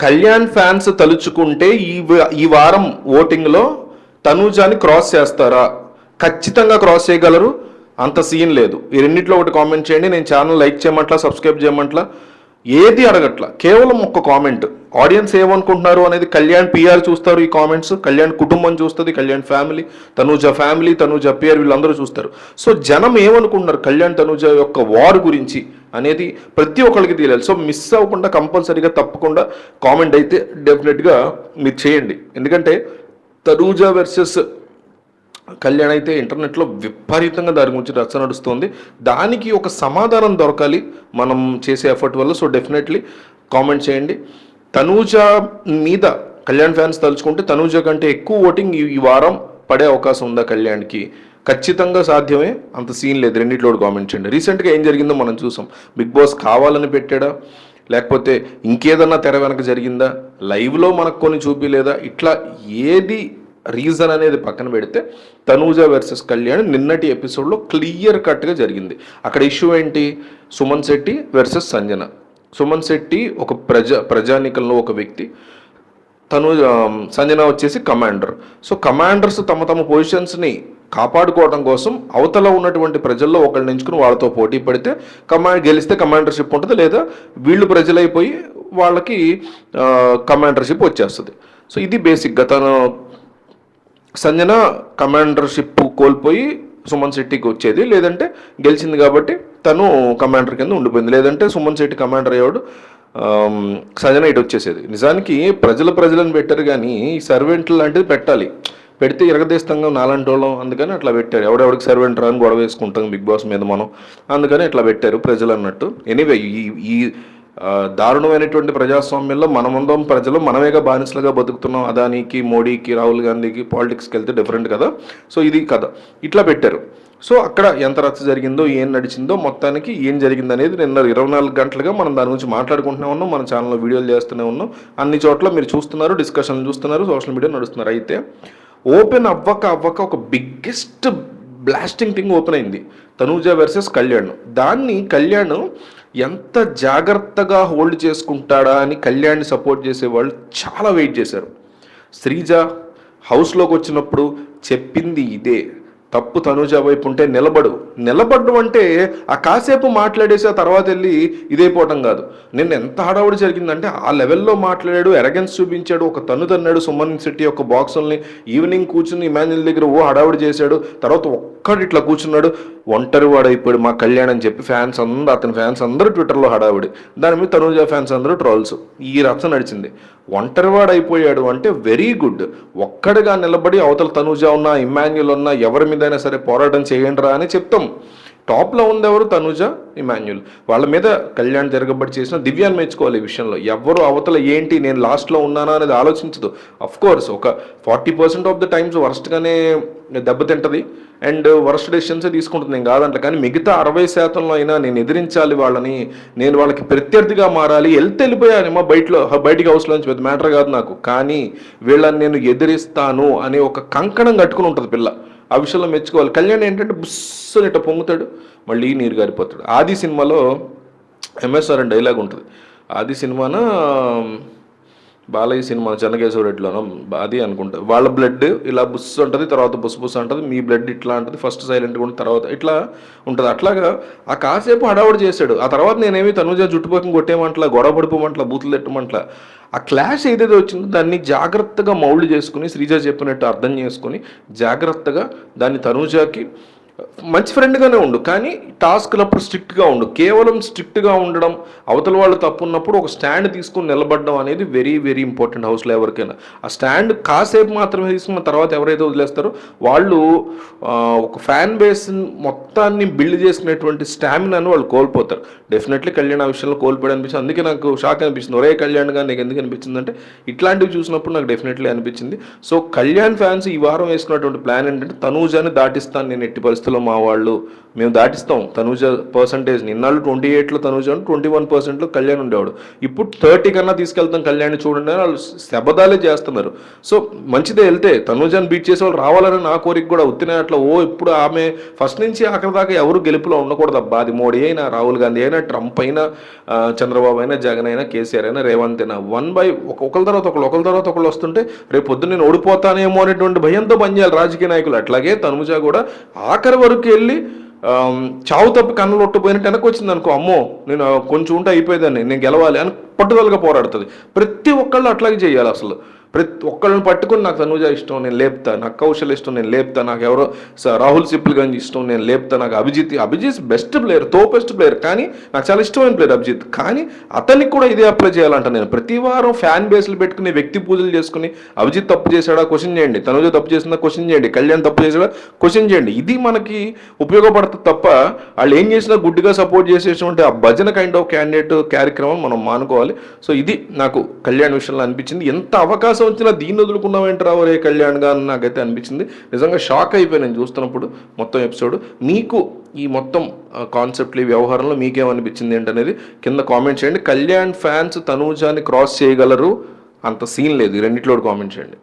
Kalyan fans తలుచుకుంటే ఈ వ- ఈ వారం ఓటింగ్లో తనూజాని క్రాస్ చేస్తారా? ఖచ్చితంగా క్రాస్ చేయగలరు. అంత సీన్ లేదు. ఈ రెండింటిలో ఒకటి కామెంట్ చేయండి. నేను ఛానల్ లైక్ చేయమంట్లా సబ్స్క్రైబ్ చేయమంట్లా ఏది అడగట్ల. కేవలం ఒక్క కామెంట్. ఆడియన్స్ ఏమనుకుంటున్నారు అనేది కళ్యాణ్ పిఆర్ చూస్తారు ఈ కామెంట్స్. కళ్యాణ్ కుటుంబం చూస్తుంది Kalyan family Tanuja family Tanuja PR వీళ్ళందరూ చూస్తారు. సో జనం ఏమనుకుంటున్నారు? కళ్యాణ్ తనూజ యొక్క వార్ గురించి. అనేది ప్రతి ఒక్కరికి తెలియాలి. సో మిస్ అవ్వకుండా కంపల్సరీగా తప్పకుండా కామెంట్ అయితే డెఫినెట్గా మీరు చేయండి. ఎందుకంటే తనూజ వర్సెస్ కళ్యాణ్ అయితే ఇంటర్నెట్లో విపరీతంగా దాని గురించి రచ్చ నడుస్తుంది. దానికి ఒక సమాధానం దొరకాలి మనం చేసే ఎఫర్ట్ వల్ల. సో డెఫినెట్లీ కామెంట్ చేయండి. తనూజ మీద కళ్యాణ్ ఫ్యాన్స్ తలుచుకుంటే తనూజ కంటే ఎక్కువ ఓటింగ్ ఈ వారం పడే అవకాశం ఉందా కళ్యాణ్కి? ఖచ్చితంగా సాధ్యమే. అంత సీన్ లేదు. రెండిట్లో కామెంట్ చేయండి. రీసెంట్గా ఏం జరిగిందో మనం చూసాం. బిగ్ బాస్ కావాలని పెట్టాడా? లేకపోతే ఇంకేదన్నా తెర వెనక జరిగిందా? లైవ్లో మనకు కొన్ని చూపిలేదా? ఇట్లా ఏది రీజన్ అనేది పక్కన పెడితే తనూజ వర్సెస్ కళ్యాణ్ నిన్నటి ఎపిసోడ్లో క్లియర్ కట్గా జరిగింది. అక్కడ ఇష్యూ ఏంటి? సుమన్ శెట్టి వర్సెస్ సంజన. సుమన్ శెట్టి ఒక ప్రజా ప్రజానికంలో ఒక వ్యక్తి. తను సంజన వచ్చేసి కమాండర్. సో కమాండర్స్ తమ తమ పొజిషన్స్ని కాపాడుకోవడం కోసం అవతల ఉన్నటువంటి ప్రజల్లో ఒకళ్ళని ఎంచుకుని వాళ్ళతో పోటీ పడితే కమాండ్ గెలిస్తే కమాండర్షిప్ ఉంటుంది లేదా వీళ్ళు ప్రజలైపోయి వాళ్ళకి కమాండర్షిప్ వచ్చేస్తుంది. సో ఇది బేసిక్గా తను సంజన కమాండర్షిప్ కోల్పోయి సుమన్ శెట్టికి వచ్చేది లేదంటే గెలిచింది కాబట్టి తను కమాండర్ కింద ఉండిపోయింది లేదంటే సుమన్ శెట్టి కమాండర్ అయ్యాడు సంజన ఇటు వచ్చేసేది. నిజానికి ప్రజలు ప్రజలను పెట్టారు కానీ సర్వెంట్లు లాంటిది పెట్టాలి. పెడితే ఇరగదీస్తంగా నాలంటి వాళ్ళం. అందుకని అట్లా పెట్టారు. ఎవడెవడికి సర్వెంట్ రాని గొడవ వేసుకుంటాం బిగ్ బాస్ మీద మనం. అందుకని ఇట్లా పెట్టారు ప్రజలు అన్నట్టు. ఎనీవే ఈ ఈ దారుణమైనటువంటి ప్రజాస్వామ్యంలో మనముందాం ప్రజలు మనమేగా బానిసలుగా బతుకుతున్నాం. అదానికి మోడీకి రాహుల్ గాంధీకి పాలిటిక్స్కి వెళ్తే డిఫరెంట్ కదా. సో ఇది కథ. ఇట్లా పెట్టారు. సో అక్కడ ఎంత రచ్చ జరిగిందో ఏం నడిచిందో మొత్తానికి ఏం జరిగింది అనేది నిన్న ఇరవై నాలుగు గంటలుగా మనం దాని గురించి మాట్లాడుకుంటూనే ఉన్నాం. మన ఛానల్లో వీడియోలు చేస్తూనే ఉన్నాం. అన్ని చోట్ల మీరు చూస్తున్నారు డిస్కషన్లు చూస్తున్నారు సోషల్ మీడియా నడుస్తున్నారు. అయితే ఓపెన్ అవ్వక అవ్వక ఒక బిగ్గెస్ట్ బ్లాస్టింగ్ థింగ్ ఓపెన్ అయింది. తనూజ వర్సెస్ కళ్యాణ్. దాన్ని కళ్యాణ్ ఎంత జాగ్రత్తగా హోల్డ్ చేసుకుంటాడా అని కళ్యాణ్ని సపోర్ట్ చేసే వాళ్ళు చాలా వెయిట్ చేశారు. శ్రీజ హౌస్లోకి వచ్చినప్పుడు చెప్పింది ఇదే. తప్పు తనుజ వైపు ఉంటే నిలబడు. నిలబడ్డం అంటే ఆ కాసేపు మాట్లాడేసి ఆ తర్వాత వెళ్ళి ఇదైపోవటం కాదు. నిన్న ఎంత హడావుడి జరిగిందంటే ఆ లెవెల్లో మాట్లాడాడు ఎరగెన్స్ చూపించాడు ఒక తన్ను తన్నాడు సుమన్ శెట్టి యొక్క బాక్సుల్ని ఈవినింగ్ కూర్చుని ఇమాన్యుల్ దగ్గర ఓ హడావుడి చేశాడు. తర్వాత ఒక్కడు ఇట్లా కూర్చున్నాడు ఒంటరి వాడైపోయాడు మా కళ్యాణ్ అని చెప్పి ఫ్యాన్స్ అందరూ అతని ఫ్యాన్స్ అందరూ ట్విట్టర్లో హడావుడి. దాని మీద తనుజ ఫ్యాన్స్ అందరూ ట్రోల్స్. ఈ రచ్చ నడిచింది. ఒంటరివాడు అయిపోయాడు అంటే వెరీ గుడ్. ఒక్కడిగా నిలబడి అవతల తనుజ ఉన్నా ఇమాన్యుల్ ఉన్నా ఎవరి మీదైనా సరే పోరాటం చేయండి రా అని చెప్తాం. టాప్లో ఉండేవారు తనుజ ఇమాన్యుల్. వాళ్ళ మీద కళ్యాణ్ జరగబడి చేసిన దివ్యాన్ని మెచ్చుకోవాలి ఈ విషయంలో. ఎవరు అవతల ఏంటి నేను లాస్ట్లో ఉన్నానా అనేది ఆలోచించదు. అఫ్ కోర్స్ ఒక forty percent of the times వరస్ట్గానే దెబ్బతింటది అండ్ వరస్ట్ డెసిషన్సే తీసుకుంటుంది. నేను కాదంట కానీ మిగతా అరవై శాతంలో అయినా నేను ఎదిరించాలి వాళ్ళని. నేను వాళ్ళకి ప్రత్యర్థిగా మారాలి. వెళ్తే వెళ్ళిపోయానేమో బయటలో బయటికి హౌస్లోంచి పెద్ద మ్యాటర్ కాదు నాకు. కానీ వీళ్ళని నేను ఎదిరిస్తాను అనే ఒక కంకణం కట్టుకుని ఉంటుంది పిల్ల. ఆ విషయంలో మెచ్చుకోవాలి. కళ్యాణ్ ఏంటంటే బుస్సుని ఇట్ట పొంగుతాడు? మళ్ళీ నీరు గారిపోతాడు. ఆది సినిమాలో ఎంఎస్ఆర్ అని డైలాగ్ ఉంటుంది. ఆది సినిమాన బాలయ్య సినిమా చెన్నకేశ్వరరెడ్డిలోనో అది అనుకుంటా. వాళ్ళ బ్లడ్ ఇలా బుస్ ఉంటుంది తర్వాత బుస్ బుస్ ఉంటుంది మీ బ్లడ్ ఇట్లా ఉంటుంది ఫస్ట్ సైలెంట్గా ఉంటుంది తర్వాత ఇట్లా ఉంటుంది. అట్లాగా ఆ కాసేపు హడావుడు చేశాడు. ఆ తర్వాత నేనేమి తనుజ జుట్టుపక్కన కొట్టేమంటలా గొడవ పడిపోమంటలా బూతులు తిట్టమంటలా ఆ క్లాష్ ఏదైతే వచ్చిందో దాన్ని జాగ్రత్తగా మౌల్డ్ చేసుకుని శ్రీజ చెప్పినట్టు అర్థం చేసుకుని జాగ్రత్తగా దాన్ని తనుజాకి మంచి ఫ్రెండ్గానే ఉండు కానీ టాస్క్లప్పుడు స్ట్రిక్ట్గా ఉండు. కేవలం స్ట్రిక్ట్గా ఉండడం అవతల వాళ్ళు తప్పు ఉన్నప్పుడు ఒక స్టాండ్ తీసుకుని నిలబడడం అనేది వెరీ వెరీ ఇంపార్టెంట్ హౌస్లో ఎవరికైనా. ఆ స్టాండ్ కాసేపు మాత్రమే తీసుకున్న తర్వాత ఎవరైతే వదిలేస్తారో వాళ్ళు ఒక ఫ్యాన్ బేస్ మొత్తాన్ని బిల్డ్ చేసుకునేటువంటి స్టామినాను వాళ్ళు కోల్పోతారు. డెఫినెట్లీ కళ్యాణ్ ఆ విషయంలో కోల్పోయాడు అనిపించింది అందుకే నాకు షాక్ అనిపించింది ఒరే కళ్యాణ్ గారు నీకు ఎందుకు అనిపించింది అంటే ఇట్లాంటివి చూసినప్పుడు నాకు డెఫినెట్లీ అనిపించింది. సో కళ్యాణ్ ఫ్యాన్స్ ఈ వారం వేసుకున్నటువంటి ప్లాన్ ఏంటంటే తనూజాని దాటిస్తాను నేను ఎట్టి పరిస్థితి పరిస్థితుల్లో మా వాళ్ళు మేము దాటిస్తాం. తనూజ పర్సంటేజ్ నిన్నాళ్ళు ట్వంటీ ఎయిట్లో తనూజ ట్వంటీ వన్ పర్సెంట్లో కళ్యాణ్ ఉండేవాడు. ఇప్పుడు థర్టీ కన్నా తీసుకెళ్తాం కళ్యాణ్ చూడండి అని వాళ్ళు శబదాలే చేస్తున్నారు. సో మంచిదే వెళ్తే తనూజాన్ని బీట్ చేసే వాళ్ళు రావాలని నా కోరిక కూడా ఉత్తిన అట్లా ఓ ఇప్పుడు ఆమె ఫస్ట్ నుంచి ఆఖరి దాకా ఎవరు గెలుపులో ఉండకూడదు అబ్బా. అది మోడీ అయినా రాహుల్ గాంధీ అయినా ట్రంప్ అయినా చంద్రబాబు అయినా జగన్ అయినా కేసీఆర్ అయినా రేవంత్ అయినా. వన్ బై ఒకళ్ళ ఒకరి తర్వాత ఒకళ్ళు ఒకరి తర్వాత ఒకళ్ళు వస్తుంటే రేపు పొద్దున్న నేను ఓడిపోతానేమో అనేటువంటి భయంతో పనిచేయాలి రాజకీయ నాయకులు. అట్లాగే తనుజ కూడా ఆఖరి వరకు వెళ్ళి చావు తప్పి కన్నులు ఒట్టుపోయినట్టు వెనక్కి వచ్చింది అనుకో అమ్మో నేను కొంచెం ఉంటే అయిపోయేదాన్ని నేను గెలవాలి అని పట్టుదలగా పోరాడుతుంది. ప్రతి ఒక్కళ్ళు అట్లాగే చేయాలి అసలు. ప్రతి ఒక్కళ్ళని పట్టుకుని నాకు తనూజ ఇష్టం నేను లేపుతా నాకు కౌశల్ ఇష్టం నేను లేపుతా నాకు ఎవరో రాహుల్ రాహుల్ గంజ్ ఇష్టం నేను లేపుతా నాకు అభిజిత్ అభిజిత్ బెస్ట్ ప్లేయర్తో బెస్ట్ ప్లేయర్ కానీ నాకు చాలా ఇష్టమైన ప్లేయర్ అభిజిత్. కానీ అతనికి కూడా ఇదే అప్లై చేయాలంట నేను. ప్రతి వారం ఫ్యాన్ బేస్లు పెట్టుకుని వ్యక్తి పూజలు చేసుకుని అభిజిత్ తప్పు చేశాడా? క్వశ్చన్ చేయండి. తనూజ తప్పు చేసిందా? క్వశ్చన్ చేయండి. కళ్యాణ్ తప్పు చేశాడా? క్వశ్చన్ చేయండి. ఇది మనకి ఉపయోగపడుతుంది తప్ప వాళ్ళు ఏం చేసినా గుడ్డిగా సపోర్ట్ చేసేటువంటి ఆ భజన కైండ్ ఆఫ్ క్యాండిడేట్ కార్యక్రమం మనం మానుకోవాలి. సో ఇది నాకు కళ్యాణ్ విషయంలో అనిపించింది. ఎంత అవకాశం వచ్చినా దీన్ని వదులుకున్నావేంట్రా రే కళ్యాణ్గా అని నాకైతే అనిపించింది. నిజంగా షాక్ అయిపోయి నేను చూస్తున్నప్పుడు మొత్తం ఎపిసోడ్. మీకు ఈ మొత్తం కాన్సెప్ట్లు ఈ వ్యవహారంలో మీకేమనిపించింది ఏంటనేది కింద కామెంట్ చేయండి. కళ్యాణ్ ఫ్యాన్స్ తనూజాని క్రాస్ చేయగలరు అంత సీన్ లేదు. ఈ రెండిట్లో కామెంట్ చేయండి.